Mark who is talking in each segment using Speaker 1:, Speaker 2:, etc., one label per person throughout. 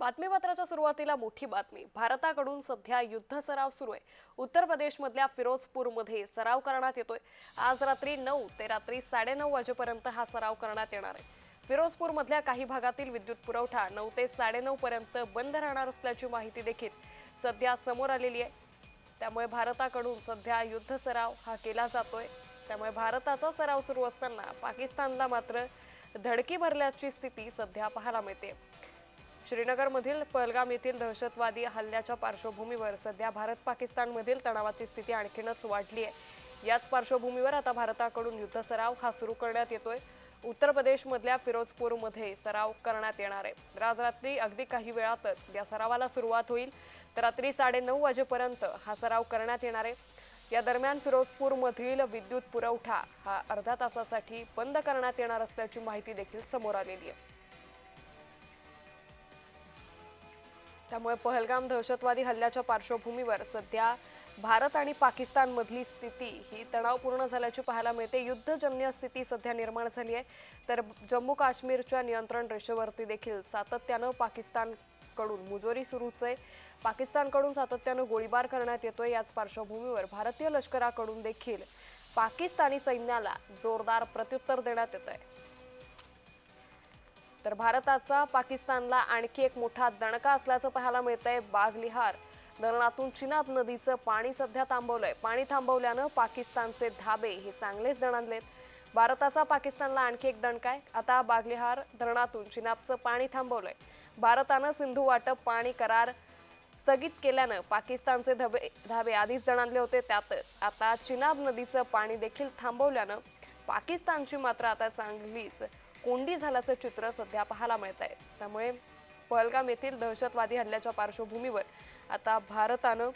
Speaker 1: बातमीपत्राच्या सुरुवातीला मोठी बातमी. भारताकडून सध्या युद्ध सराव सुरू आहे. उत्तर प्रदेशमधल्या फिरोजपूरमध्ये सराव करण्यात येतोय. आज रात्री नऊ ते रात्री साडेनऊ वाजेपर्यंत हा सराव करण्यात येणार आहे. फिरोजपूरमधल्या काही भागातील विद्युत पुरवठा नऊ ते साडेनऊ पर्यंत बंद राहणार असल्याची माहिती देखील सध्या समोर आलेली आहे. त्यामुळे भारताकडून सध्या युद्ध सराव हा केला जातोय. त्यामुळे भारताचा सराव सुरू असताना पाकिस्तानला मात्र धडकी भरल्याची स्थिती सध्या पाहायला मिळते. श्रीनगरमधील पहलगाम येथील दहशतवादी हल्ल्याच्या पार्श्वभूमीवर सध्या भारत पाकिस्तानमधील तणावाची स्थिती आणखीनच वाढली आहे. याच पार्श्वभूमीवर आता भारताकडून युद्ध सराव हा सुरू करण्यात येतोय. उत्तर प्रदेशमधल्या फिरोजपूरमध्ये सराव करण्यात येणार आहे. राजरात्री रात्री अगदी काही वेळातच या सरावाला सुरुवात होईल. तर रात्री साडेनऊ वाजेपर्यंत हा सराव करण्यात येणार आहे. या दरम्यान फिरोजपूरमधील विद्युत पुरवठा हा अर्धा तासासाठी बंद करण्यात येणार असल्याची माहिती देखील समोर आलेली आहे. त्यामुळे पहलगाम दहशतवादी हल्ल्याच्या पार्श्वभूमीवर सध्या भारत आणि पाकिस्तानमधली स्थिती ही तणावपूर्ण झाल्याची पाहायला मिळते. युद्धजन्य स्थिती सध्या निर्माण झाली आहे. तर जम्मू काश्मीरच्या नियंत्रण रेषेवरती देखील सातत्यानं पाकिस्तानकडून मुजोरी सुरूच आहे. पाकिस्तानकडून सातत्यानं गोळीबार करण्यात येतोय याच पार्श्वभूमीवर भारतीय लष्कराकडून देखील पाकिस्तानी सैन्याला जोरदार प्रत्युत्तर देण्यात येत आहे तर भारताचा पाकिस्तानला आणखी एक मोठा दणका असल्याचं पाहायला मिळतंय बागलिहार. धरणातून चिनाब नदीचं पाणी सध्या थांबवलंय. पाणी थांबवल्यानं पाकिस्तानचे धाबे हे चांगलेच दणाणलेत भारताचा पाकिस्तानला आणखी एक दणका आहे. आता बागलिहार धरणातून चिनाबचं पाणी थांबवलंय. भारतानं सिंधू वाटप पाणी करार स्थगित केल्यानं पाकिस्तानचे धबे धाबे आधीच दणाणले होते त्यातच. आता चिनाब नदीचं पाणी देखील थांबवल्यानं पाकिस्तानची मात्र आता चांगलीच कोंडी झाल्याचं चित्र सध्या पाहायला मिळत आहे त्यामुळे पहलगाम येथील दहशतवादी हल्ल्याच्या पार्श्वभूमीवर आता भारतानं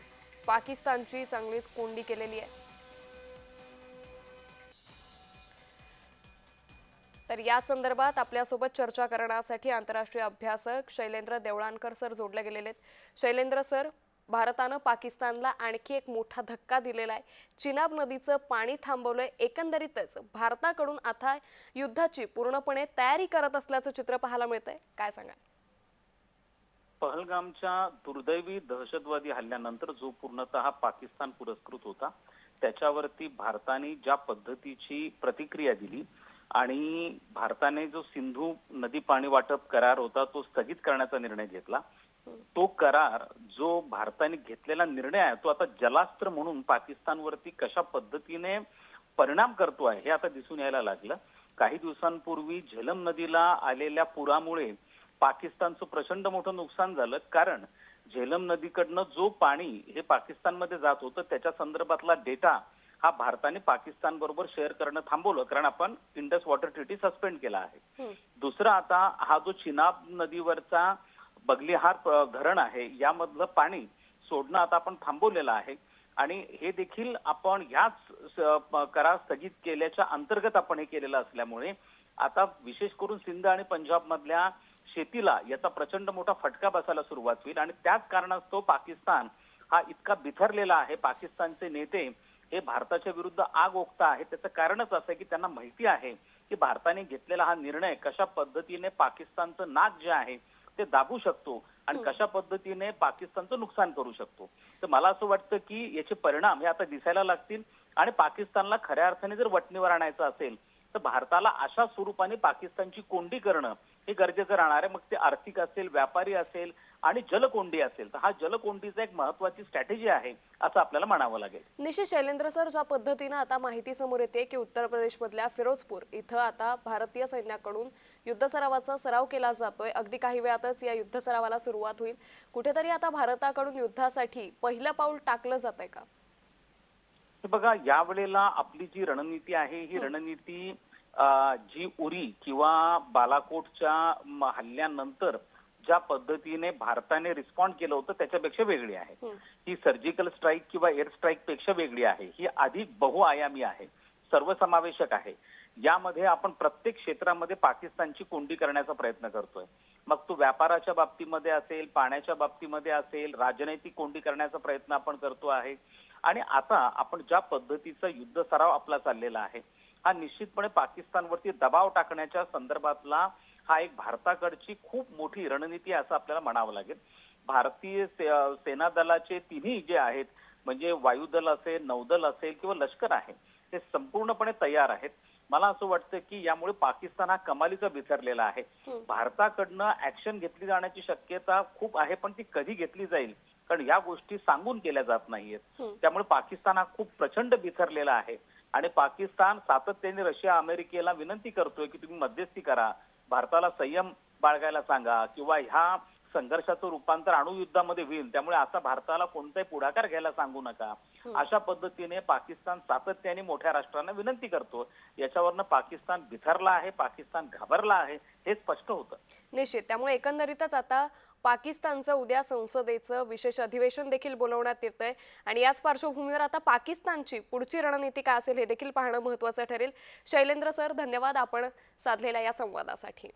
Speaker 1: पाकिस्तानची चांगलीच कोंडी केलेली आहे. तर या संदर्भात आपल्यासोबत चर्चा करण्यासाठी आंतरराष्ट्रीय अभ्यासक शैलेंद्र देवळानकर सर जोडले गेलेले आहेत. शैलेंद्र सर भारतानं पाकिस्तानला आणखी एक मोठा धक्का दिलेला आहे. चिनाब नदीचं पाणी थांबवलंय. एकंदरीतच भारताकडून आता युद्धाची पूर्णपणे तयारी करत असल्याचं चित्र पाहायला मिळतंय. काय सांगा
Speaker 2: पहलगामच्या दुर्दैवी दहशतवादी हल्ल्यानंतर जो पूर्णतः पाकिस्तान पुरस्कृत होता त्याच्यावरती भारताने ज्या पद्धतीची प्रतिक्रिया दिली आणि भारताने जो सिंधू नदी पाणी वाटप करार होता तो स्थगित करण्याचा निर्णय घेतला तो करार जो भारताने घेतलेला निर्णय आहे तो आता जलास्त्र म्हणून पाकिस्तानवरती कशा पद्धतीने परिणाम करतो आहे हे आता दिसून यायला लागलं. काही दिवसांपूर्वी झेलम नदीला आलेल्या पुरामुळे पाकिस्तानचं प्रचंड मोठं नुकसान झालं. कारण झेलम नदीकडनं जो पाणी हे पाकिस्तानमध्ये जात होतं त्याच्या संदर्भातला डेटा हा भारताने पाकिस्तान बरोबर शेअर करणं थांबवलं. कारण आपण इंडस वॉटर ट्रिटी सस्पेंड केला आहे. दुसरा आता हा जो चिनाब नदीवरचा बगलिहार धरण आहे यामधलं पाणी सोडणं आता आपण थांबवलेलं आहे. आणि हे देखील आपण ह्याच करार स्थगित केल्याच्या अंतर्गत आपण हे केलेलं असल्यामुळे आता विशेष करून सिंध आणि पंजाब मधल्या शेतीला याचा प्रचंड मोठा फटका बसायला सुरुवात होईल. आणि त्याच कारणास्तव पाकिस्तान हा इतका बिथरलेला आहे. पाकिस्तानचे नेते हे भारताच्या विरुद्ध आग ओकता आहे. त्याचं कारणच असं आहे की त्यांना माहिती आहे की भारताने घेतलेला हा निर्णय कशा पद्धतीने पाकिस्तानचं नाक जे आहे ते दाबू शकतो आणि कशा पद्धतीने पाकिस्तानचं नुकसान करू शकतो. तर मला असं वाटतं की याचे परिणाम हे आता दिसायला लागतील आणि पाकिस्तानला खऱ्या अर्थाने जर वटणीवर आणायचं असेल तर भारताला अशा स्वरूपाने पाकिस्तानची कोंडी करणं हे गरजेचं राहणार आहे. मग ते आर्थिक असेल व्यापारी असेल आणि जलकोंडी असेल तर हा जलकोंडीचा एक महत्वाची स्ट्रॅटेजी आहे असं आपल्याला म्हणावं लागेल.
Speaker 1: निश्चित शैलेंद्र सर ज्या पद्धतीनं आता माहिती समोर येते की उत्तर प्रदेशमधल्या फिरोजपूर इथं आता भारतीय सैन्याकडून युद्ध सरावाचा सराव केला जातोय. अगदी काही वेळातच या युद्ध सरावाला सुरुवात होईल. कुठेतरी आता भारताकडून युद्धासाठी पहिलं पाऊल टाकलं जात आहे का
Speaker 2: बघा यावेळेला आपली जी रणनीती आहे ही रणनीती जी उरी किंवा बालाकोटच्या हल्ल्यानंतर ज्या पद्धतीने भारताने रिस्पॉन्ड केलं होतं त्याच्यापेक्षा वेगळी आहे. ही सर्जिकल स्ट्राईक किंवा एअर स्ट्राईकपेक्षा वेगळी आहे. ही अधिक बहुआयामी आहे. सर्वसमावेशक आहे. यामध्ये आपण प्रत्येक क्षेत्रामध्ये पाकिस्तानची कोंडी करण्याचा प्रयत्न करतोय. मग तो व्यापाराच्या बाबतीमध्ये असेल पाण्याच्या बाबतीमध्ये असेल राजनैतिक कोंडी करण्याचा प्रयत्न आपण करतो आहे. आणि आता आपण ज्या पद्धतीचा युद्ध सराव आपला चाललेला आहे हा निश्चितपणे पाकिस्तानवरती दबाव टाकण्याच्या संदर्भातला हा एक भारताकडची खूप मोठी रणनीती आहे असं आपल्याला म्हणावं लागेल. भारतीय सेना दलाचे तिन्ही जे आहेत म्हणजे वायुदल असेल नौदल असेल किंवा लष्कर आहे ते संपूर्णपणे तयार आहेत. मला असं वाटतं की यामुळे पाकिस्तान हा कमालीचा बिथरलेला आहे. भारताकडनं ऍक्शन घेतली जाण्याची शक्यता खूप आहे पण ती कधी घेतली जाईल? कारण या गोष्टी सांगून केल्या जात नाहीयेत. त्यामुळे पाकिस्तान हा खूप प्रचंड बिथरलेला आहे. आणि पाकिस्तान सातत्याने रशिया अमेरिकेला विनंती करतोय की तुम्ही मध्यस्थी करा भारताला संयम बाळगायला सांगा किंवा ह्या संघर्षाचं रूपांतर अणुयुद्धामध्ये होईल. त्यामुळे आता भारताला कोणताही पुढाकार घ्यायला सांगू नका. अशा पद्धतीने पाकिस्तान सातत्याने मोठ्या राष्ट्रांना विनंती करतो. याच्यावरनं पाकिस्तान बिथरला आहे पाकिस्तान घाबरला आहे हे स्पष्ट होतं.
Speaker 1: निश्चित. त्यामुळे एकंदरीतच आता पाकिस्तानचं उद्या संसदेचं विशेष अधिवेशन देखील बोलवण्यात येतंय. आणि याच पार्श्वभूमीवर आता पाकिस्तानची पुढची रणनीती काय असेल हे देखील पाहणं महत्वाचं ठरेल. शैलेंद्र सर धन्यवाद आपण साधलेल्या या संवादासाठी.